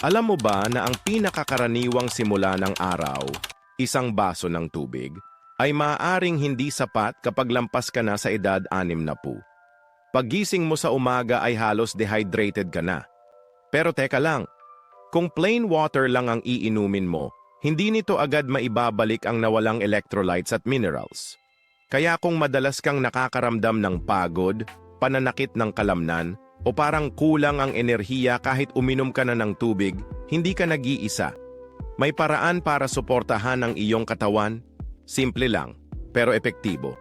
Alam mo ba na ang pinakakaraniwang simula ng araw, isang baso ng tubig, ay maaaring hindi sapat kapag lampas ka na sa edad anim na po. Paggising mo sa umaga ay halos dehydrated ka na. Pero teka lang, kung plain water lang ang iinumin mo, hindi nito agad maibabalik ang nawalang electrolytes at minerals. Kaya kung madalas kang nakakaramdam ng pagod, pananakit ng kalamnan, o parang kulang ang enerhiya kahit uminom ka na ng tubig, hindi ka nag-iisa. May paraan para suportahan ang iyong katawan? Simple lang, pero epektibo.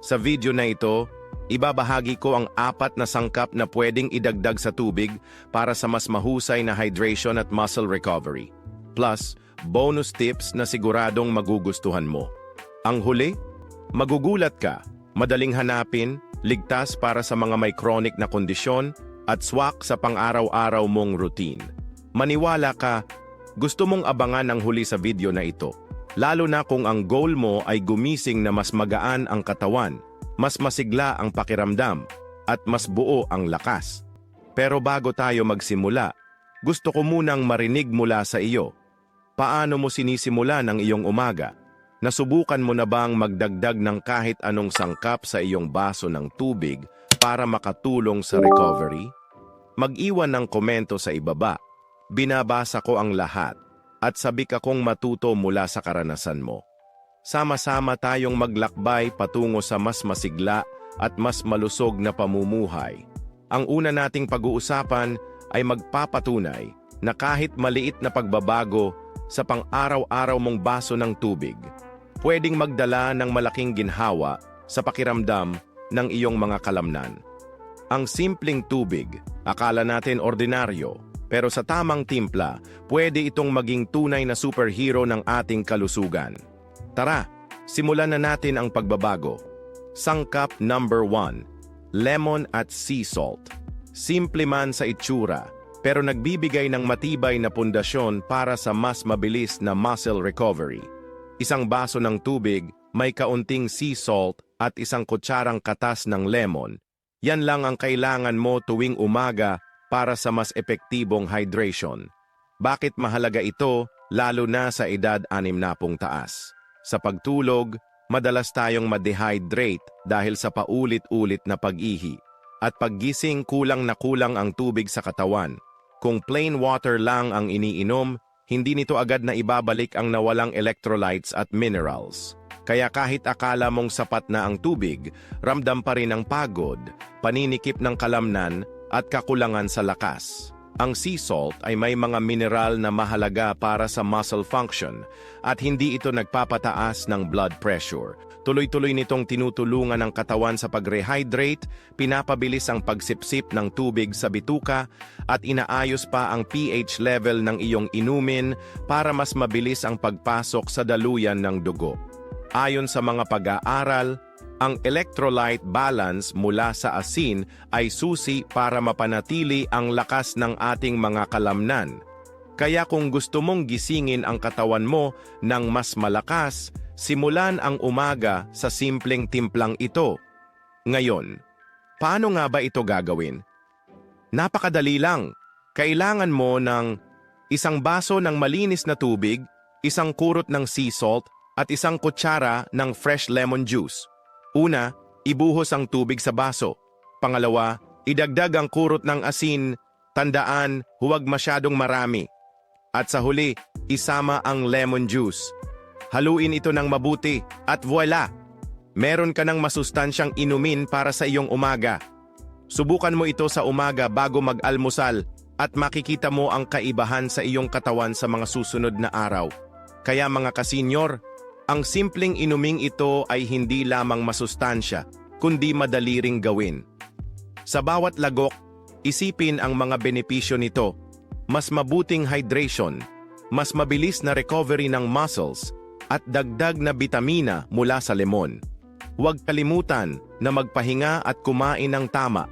Sa video na ito, ibabahagi ko ang apat na sangkap na pwedeng idagdag sa tubig para sa mas mahusay na hydration at muscle recovery. Plus, bonus tips na siguradong magugustuhan mo. Ang huli, magugulat ka, madaling hanapin, ligtas para sa mga may chronic na kondisyon, at swak sa pang-araw-araw mong routine. Maniwala ka, gusto mong abangan ang huli sa video na ito, lalo na kung ang goal mo ay gumising na mas magaan ang katawan, mas masigla ang pakiramdam, at mas buo ang lakas. Pero bago tayo magsimula, gusto ko munang marinig mula sa iyo. Paano mo sinisimula ng iyong umaga? Nasubukan mo na bang magdagdag ng kahit anong sangkap sa iyong baso ng tubig para makatulong sa recovery? Mag-iwan ng komento sa ibaba. Binabasa ko ang lahat at sabik akong matuto mula sa karanasan mo. Sama-sama tayong maglakbay patungo sa mas masigla at mas malusog na pamumuhay. Ang una nating pag-uusapan ay magpapatunay na kahit maliit na pagbabago sa pang-araw-araw mong baso ng tubig, pwedeng magdala ng malaking ginhawa sa pakiramdam ng iyong mga kalamnan. Ang simpleng tubig, akala natin ordinaryo, pero sa tamang timpla, pwede itong maging tunay na superhero ng ating kalusugan. Tara, simulan na natin ang pagbabago. Sangkap number 1, lemon at sea salt. Simple man sa itsura, pero nagbibigay ng matibay na pundasyon para sa mas mabilis na muscle recovery. Isang baso ng tubig, may kaunting sea salt at isang kutsarang katas ng lemon. Yan lang ang kailangan mo tuwing umaga para sa mas epektibong hydration. Bakit mahalaga ito lalo na sa edad anim na pong taas? Sa pagtulog, madalas tayong ma-dehydrate dahil sa paulit-ulit na pag-ihi. At paggising kulang na kulang ang tubig sa katawan. Kung plain water lang ang iniinom, hindi nito agad na ibabalik ang nawalang electrolytes at minerals. Kaya kahit akala mong sapat na ang tubig, ramdam pa rin ang pagod, paninikip ng kalamnan at kakulangan sa lakas. Ang sea salt ay may mga mineral na mahalaga para sa muscle function at hindi ito nagpapataas ng blood pressure. Tuloy-tuloy nitong tinutulungan ang katawan sa pag-rehydrate, pinapabilis ang pagsipsip ng tubig sa bituka at inaayos pa ang pH level ng iyong inumin para mas mabilis ang pagpasok sa daluyan ng dugo. Ayon sa mga pag-aaral, ang electrolyte balance mula sa asin ay susi para mapanatili ang lakas ng ating mga kalamnan. Kaya kung gusto mong gisingin ang katawan mo ng mas malakas, simulan ang umaga sa simpleng timplang ito. Ngayon, paano nga ba ito gagawin? Napakadali lang. Kailangan mo ng isang baso ng malinis na tubig, isang kurot ng sea salt, at isang kutsara ng fresh lemon juice. Una, ibuhos ang tubig sa baso. Pangalawa, idagdag ang kurot ng asin, tandaan huwag masyadong marami. At sa huli, isama ang lemon juice. Haluin ito ng mabuti at voila! Meron ka ng masustansyang inumin para sa iyong umaga. Subukan mo ito sa umaga bago mag-almusal at makikita mo ang kaibahan sa iyong katawan sa mga susunod na araw. Kaya mga kasenyor, ang simpleng inuming ito ay hindi lamang masustansya, kundi madali ring gawin. Sa bawat lagok, isipin ang mga benepisyo nito. Mas mabuting hydration, mas mabilis na recovery ng muscles, at dagdag na bitamina mula sa lemon. Huwag kalimutan na magpahinga at kumain ng tama,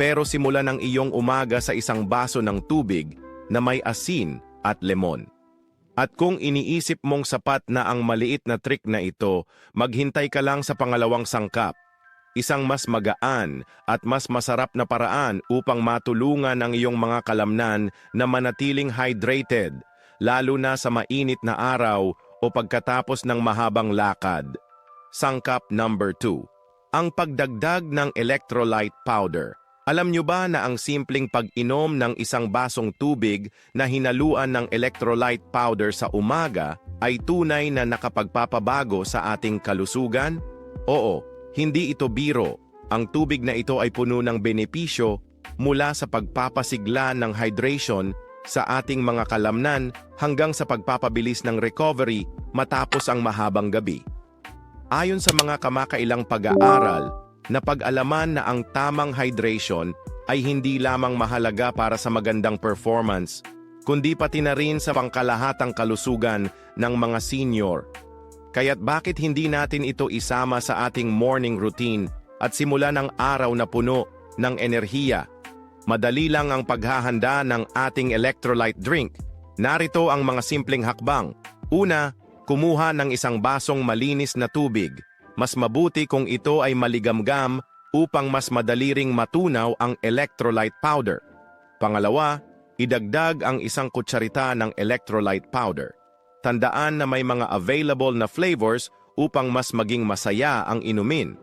pero simulan ang iyong umaga sa isang baso ng tubig na may asin at lemon. At kung iniisip mong sapat na ang maliit na trick na ito, maghintay ka lang sa pangalawang sangkap. isang mas magaan at mas masarap na paraan upang matulungan ang iyong mga kalamnan na manatiling hydrated, lalo na sa mainit na araw o pagkatapos ng mahabang lakad. Sangkap number 2. Ang pagdagdag ng electrolyte powder. Alam nyo ba na ang simpleng pag-inom ng isang basong tubig na hinaluan ng electrolyte powder sa umaga ay tunay na nakapagpapabago sa ating kalusugan? Oo, hindi ito biro. Ang tubig na ito ay puno ng benepisyo mula sa pagpapasigla ng hydration sa ating mga kalamnan hanggang sa pagpapabilis ng recovery matapos ang mahabang gabi. Ayon sa mga kamakailang pag-aaral, napag-alaman na ang tamang hydration ay hindi lamang mahalaga para sa magandang performance, kundi pati na rin sa pangkalahatang kalusugan ng mga senior. Kaya't bakit hindi natin ito isama sa ating morning routine at simula ng araw na puno ng enerhiya? Madali lang ang paghahanda ng ating electrolyte drink. Narito ang mga simpleng hakbang. Una, kumuha ng isang basong malinis na tubig. Mas mabuti kung ito ay maligamgam upang mas madali ring matunaw ang electrolyte powder. Pangalawa, idagdag ang isang kutsarita ng electrolyte powder. Tandaan na may mga available na flavors upang mas maging masaya ang inumin.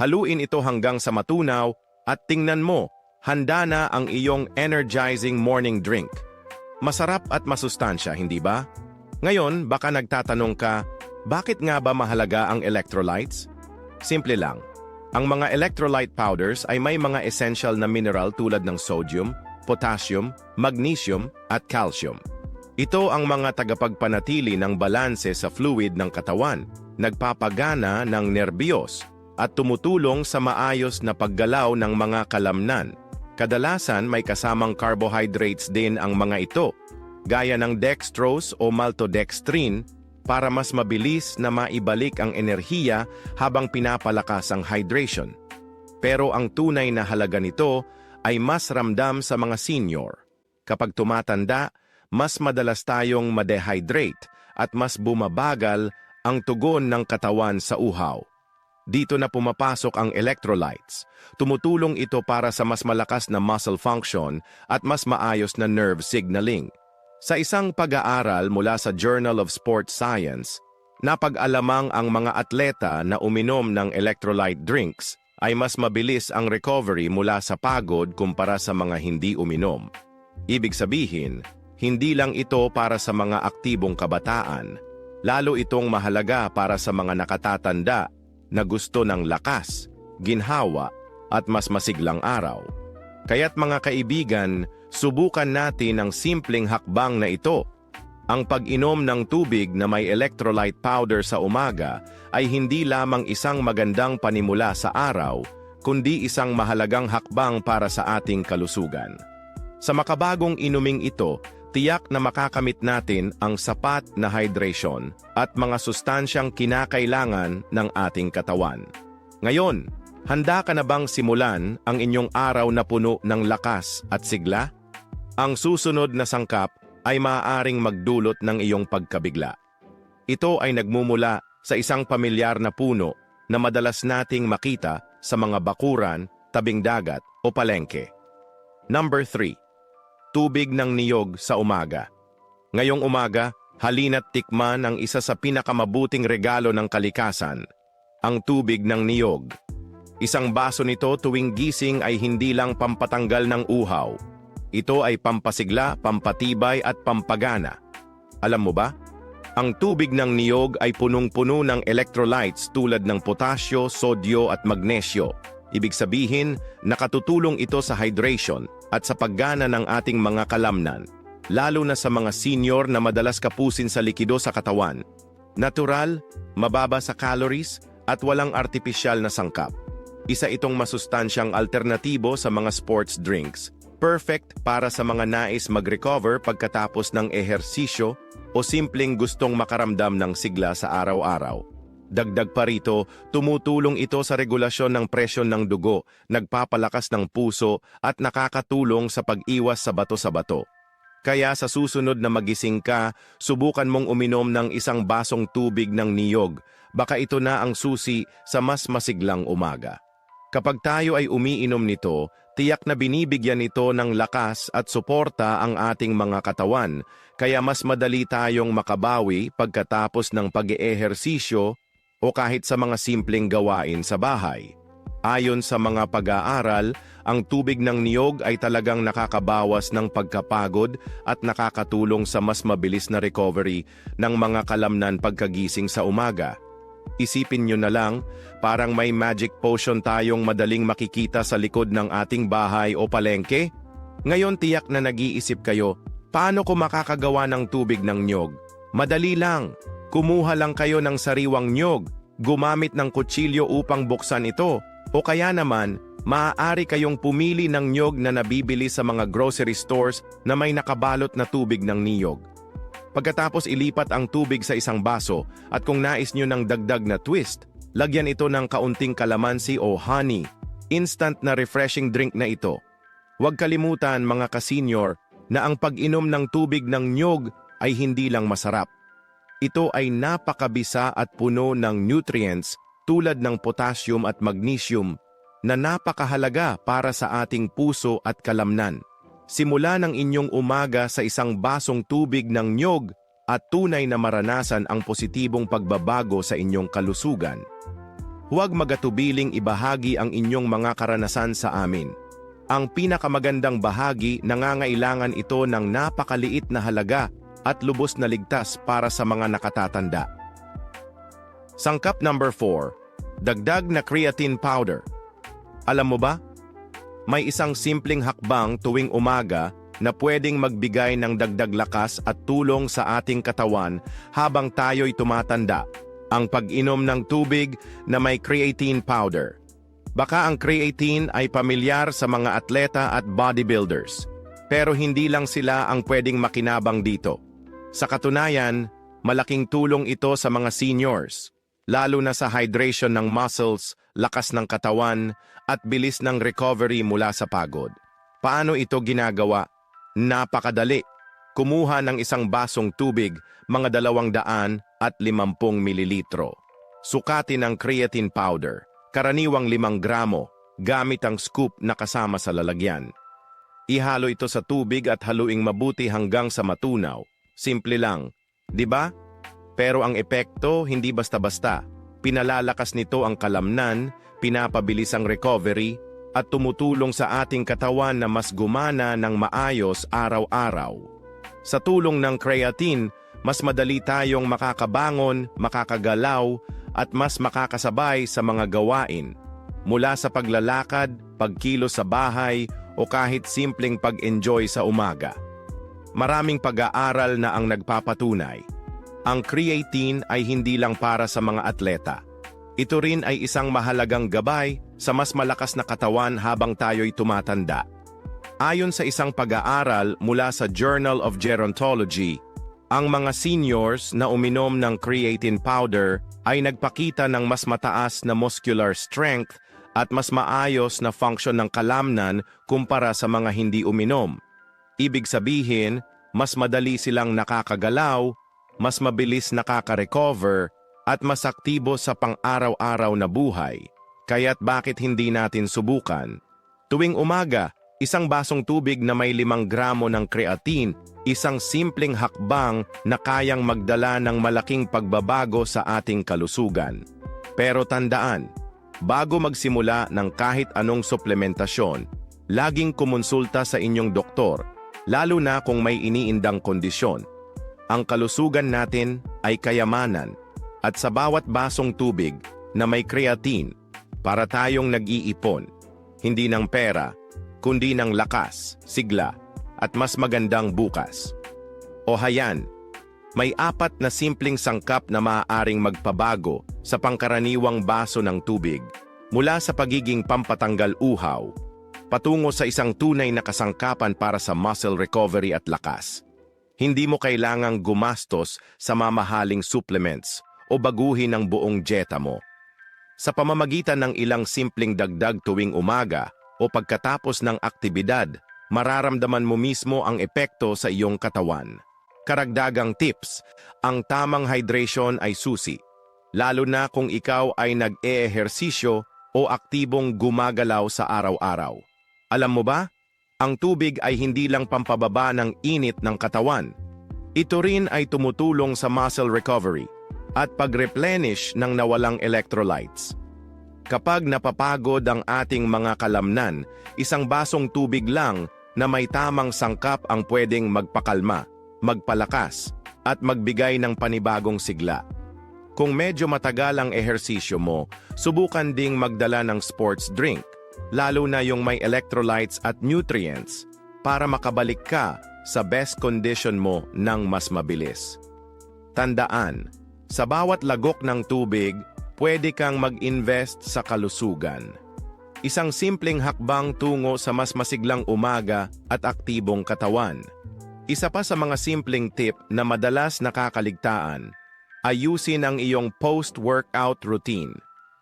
Haluin ito hanggang sa matunaw at tingnan mo, handa na ang iyong energizing morning drink. Masarap at masustansya, hindi ba? Ngayon, baka nagtatanong ka, bakit nga ba mahalaga ang electrolytes? Simple lang. Ang mga electrolyte powders ay may mga essential na mineral tulad ng sodium, potassium, magnesium at calcium. Ito ang mga tagapagpanatili ng balanse sa fluid ng katawan, nagpapagana ng nerbiyos, at tumutulong sa maayos na paggalaw ng mga kalamnan. Kadalasan may kasamang carbohydrates din ang mga ito, gaya ng dextrose o maltodextrin para mas mabilis na maibalik ang enerhiya habang pinapalakas ang hydration. Pero ang tunay na halaga nito ay mas ramdam sa mga senior. Kapag tumatanda, mas madalas tayong madehydrate at mas bumabagal ang tugon ng katawan sa uhaw. Dito na pumapasok ang electrolytes. Tumutulong ito para sa mas malakas na muscle function at mas maayos na nerve signaling. Sa isang pag-aaral mula sa Journal of Sports Science, napag-alamang ang mga atleta na uminom ng electrolyte drinks ay mas mabilis ang recovery mula sa pagod kumpara sa mga hindi uminom. Ibig sabihin, hindi lang ito para sa mga aktibong kabataan, lalo itong mahalaga para sa mga nakatatanda na gusto ng lakas, ginhawa at mas masiglang araw. Kaya't mga kaibigan, subukan natin ang simpleng hakbang na ito. Ang pag-inom ng tubig na may electrolyte powder sa umaga ay hindi lamang isang magandang panimula sa araw, kundi isang mahalagang hakbang para sa ating kalusugan. Sa makabagong inuming ito, tiyak na makakamit natin ang sapat na hydration at mga sustansyang kinakailangan ng ating katawan. Ngayon, handa ka na bang simulan ang inyong araw na puno ng lakas at sigla? Ang susunod na sangkap ay maaaring magdulot ng iyong pagkabigla. Ito ay nagmumula sa isang pamilyar na puno na madalas nating makita sa mga bakuran, tabing dagat o palengke. Number 3 tubig ng niyog sa umaga. Ngayong umaga, halina't tikman ang isa sa pinakamabuting regalo ng kalikasan, ang tubig ng niyog. Isang baso nito tuwing gising ay hindi lang pampatanggal ng uhaw. Ito ay pampasigla, pampatibay at pampagana. Alam mo ba? Ang tubig ng niyog ay punong-puno ng electrolytes tulad ng potasyo, sodyo at magnesyo. Ibig sabihin, nakatutulong ito sa hydration at sa paggana ng ating mga kalamnan, lalo na sa mga senior na madalas kapusin sa likido sa katawan. Natural, mababa sa calories, at walang artipisyal na sangkap. Isa itong masustansyang alternatibo sa mga sports drinks, perfect para sa mga nais mag-recover pagkatapos ng ehersisyo o simpleng gustong makaramdam ng sigla sa araw-araw. Dagdag pa rito, tumutulong ito sa regulasyon ng presyon ng dugo, nagpapalakas ng puso at nakakatulong sa pag-iwas sa bato sa bato. Kaya sa susunod na magising ka, subukan mong uminom ng isang basong tubig ng niyog. Baka ito na ang susi sa mas masiglang umaga. Kapag tayo ay umiinom nito, tiyak na binibigyan nito ng lakas at suporta ang ating mga katawan, kaya mas madali tayong makabawi pagkatapos ng pag-eehersisyo o kahit sa mga simpleng gawain sa bahay. Ayon sa mga pag-aaral, ang tubig ng niyog ay talagang nakakabawas ng pagkapagod at nakakatulong sa mas mabilis na recovery ng mga kalamnan pagkagising sa umaga. Isipin nyo na lang, parang may magic potion tayong madaling makikita sa likod ng ating bahay o palengke. Ngayon tiyak na nag-iisip kayo, paano ko makakagawa ng tubig ng nyog? Madali lang, kumuha lang kayo ng sariwang nyog, gumamit ng kutsilyo upang buksan ito, o kaya naman, maaari kayong pumili ng nyog na nabibili sa mga grocery stores na may nakabalot na tubig ng niyog. Pagkatapos ilipat ang tubig sa isang baso at kung nais nyo ng dagdag na twist, lagyan ito ng kaunting kalamansi o honey. Instant na refreshing drink na ito. Huwag kalimutan mga kasenyor na ang pag-inom ng tubig ng nyog ay hindi lang masarap. Ito ay napakabisa at puno ng nutrients tulad ng potassium at magnesium na napakahalaga para sa ating puso at kalamnan. Simula ng inyong umaga sa isang basong tubig ng nyog at tunay na maranasan ang positibong pagbabago sa inyong kalusugan. Huwag magatubiling ibahagi ang inyong mga karanasan sa amin. Ang pinakamagandang bahagi nangangailangan ito ng napakaliit na halaga at lubos na ligtas para sa mga nakatatanda. Sangkap number 4. Dagdag na creatine powder. Alam mo ba? May isang simpleng hakbang tuwing umaga na pwedeng magbigay ng dagdag lakas at tulong sa ating katawan habang tayo'y tumatanda. Ang pag-inom ng tubig na may creatine powder. Baka ang creatine ay pamilyar sa mga atleta at bodybuilders. Pero hindi lang sila ang pwedeng makinabang dito. Sa katunayan, malaking tulong ito sa mga seniors lalo na sa hydration ng muscles, lakas ng katawan, at bilis ng recovery mula sa pagod. Paano ito ginagawa? Napakadali. Kumuha ng isang basong tubig, mga dalawang daan at limampung mililitro. Sukatin ang creatine powder, karaniwang limang gramo, gamit ang scoop na kasama sa lalagyan. Ihalo ito sa tubig at haluing mabuti hanggang sa matunaw. Simple lang, di ba? Pero ang epekto hindi basta-basta. Pinalalakas nito ang kalamnan, pinapabilis ang recovery, at tumutulong sa ating katawan na mas gumana ng maayos araw-araw. Sa tulong ng creatine, mas madali tayong makakabangon, makakagalaw, at mas makakasabay sa mga gawain. Mula sa paglalakad, pagkilos sa bahay, o kahit simpleng pag-enjoy sa umaga. Maraming pag-aaral na ang nagpapatunay ang creatine ay hindi lang para sa mga atleta. Ito rin ay isang mahalagang gabay sa mas malakas na katawan habang tayo'y tumatanda. Ayon sa isang pag-aaral mula sa Journal of Gerontology, ang mga seniors na uminom ng creatine powder ay nagpakita ng mas mataas na muscular strength at mas maayos na function ng kalamnan kumpara sa mga hindi uminom. Ibig sabihin, mas madali silang nakakagalaw, mas mabilis nakaka-recover at mas aktibo sa pang-araw-araw na buhay. Kaya't bakit hindi natin subukan? Tuwing umaga, isang basong tubig na may limang gramo ng creatine, isang simpleng hakbang na kayang magdala ng malaking pagbabago sa ating kalusugan. Pero tandaan, bago magsimula ng kahit anong suplementasyon, laging kumonsulta sa inyong doktor, lalo na kung may iniindang kondisyon ang kalusugan natin ay kayamanan at sa bawat basong tubig na may creatine para tayong nag-iipon, hindi ng pera, kundi ng lakas, sigla, at mas magandang bukas. O hayan, may apat na simpleng sangkap na maaaring magpabago sa pangkaraniwang baso ng tubig mula sa pagiging pampatanggal uhaw patungo sa isang tunay na kasangkapan para sa muscle recovery at lakas. Hindi mo kailangang gumastos sa mamahaling supplements o baguhin ang buong dieta mo. Sa pamamagitan ng ilang simpleng dagdag tuwing umaga o pagkatapos ng aktibidad, mararamdaman mo mismo ang epekto sa iyong katawan. Karagdagang tips, ang tamang hydration ay susi. Lalo na kung ikaw ay nag-eehersisyo o aktibong gumagalaw sa araw-araw. Alam mo ba? Ang tubig ay hindi lang pampababa ng init ng katawan. Ito rin ay tumutulong sa muscle recovery at pag-replenish ng nawalang electrolytes. Kapag napapagod ang ating mga kalamnan, isang basong tubig lang na may tamang sangkap ang pwedeng magpakalma, magpalakas, at magbigay ng panibagong sigla. Kung medyo matagal ang ehersisyo mo, subukan ding magdala ng sports drink, lalo na yung may electrolytes at nutrients, para makabalik ka sa best condition mo ng mas mabilis. Tandaan, sa bawat lagok ng tubig, pwede kang mag-invest sa kalusugan. Isang simpleng hakbang tungo sa mas masiglang umaga at aktibong katawan. Isa pa sa mga simpleng tip na madalas nakakaligtaan, ayusin ang iyong post-workout routine.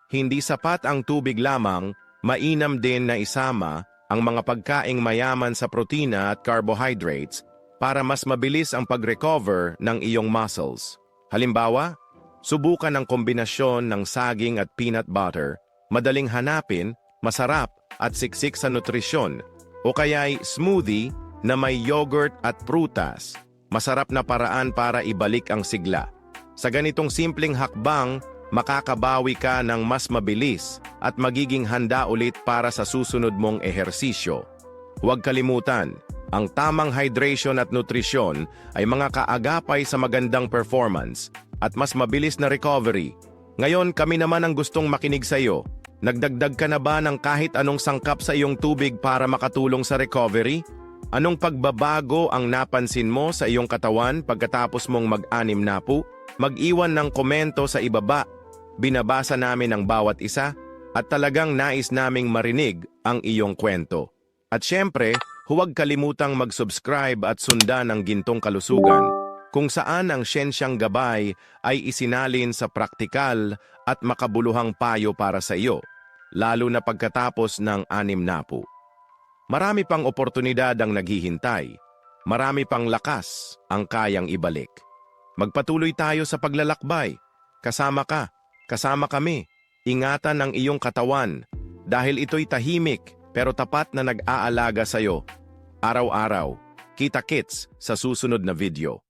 Hindi sapat ang tubig lamang, mainam din na isama ang mga pagkaing mayaman sa protina at carbohydrates para mas mabilis ang pag-recover ng iyong muscles. Halimbawa, subukan ang kombinasyon ng saging at peanut butter, madaling hanapin, masarap at siksik sa nutrisyon, o kaya'y smoothie na may yogurt at prutas, masarap na paraan para ibalik ang sigla. Sa ganitong simpleng hakbang, makakabawi ka ng mas mabilis at magiging handa ulit para sa susunod mong ehersisyo. Huwag kalimutan, ang tamang hydration at nutrisyon ay mga kaagapay sa magandang performance at mas mabilis na recovery. Ngayon kami naman ang gustong makinig sa iyo. Nagdagdag ka na ba ng kahit anong sangkap sa iyong tubig para makatulong sa recovery? Anong pagbabago ang napansin mo sa iyong katawan pagkatapos mong mag-anim na po? Mag-iwan ng komento sa ibaba. Binabasa namin ang bawat isa at talagang nais naming marinig ang iyong kwento. At syempre, huwag kalimutang mag-subscribe at sundan ang Gintong Kalusugan kung saan ang siyensyang gabay ay isinalin sa praktikal at makabuluhang payo para sa iyo, lalo na pagkatapos ng anim na po. Marami pang oportunidad ang naghihintay. Marami pang lakas ang kayang ibalik. Magpatuloy tayo sa paglalakbay. Kasama ka, kasama kami. Ingatan ang iyong katawan dahil ito'y tahimik pero tapat na nag-aalaga sa iyo. Araw-araw. Kita-kits sa susunod na video.